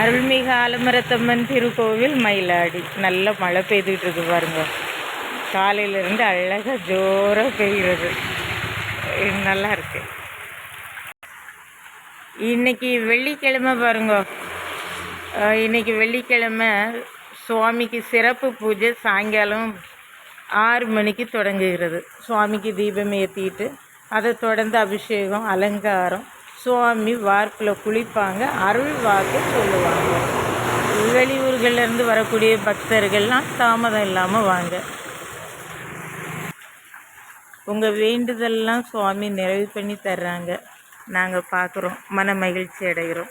அருள்மிகு ஆலமரத்தம்மன் திருக்கோவில் மயிலாடி. நல்ல மழை பெய்துட்டு இருக்கு பாருங்க. காலையிலேருந்து அழகாக ஜோராக பெய்கிறது. நல்லா இருக்கு. இன்னைக்கு வெள்ளிக்கிழமை பாருங்க. இன்னைக்கு வெள்ளிக்கிழமை சுவாமிக்கு சிறப்பு பூஜை சாயங்காலம் ஆறு மணிக்கு தொடங்குகிறது. சுவாமிக்கு தீபம் ஏற்றிட்டு அதை தொடர்ந்து அபிஷேகம் அலங்காரம் சுவாமி வார்ப்பில் குளிப்பாங்க அருள் வாக்கு சொல்லுவாங்க. வெளியூர்கள்லேருந்து வரக்கூடிய பக்தர்கள்லாம் தாமதம் இல்லாமல் வாங்க. உங்கள் வேண்டுதல்லாம் சுவாமி நிறைவு பண்ணி தர்றாங்க. நாங்கள் பார்க்குறோம். மன மகிழ்ச்சி அடைகிறோம்.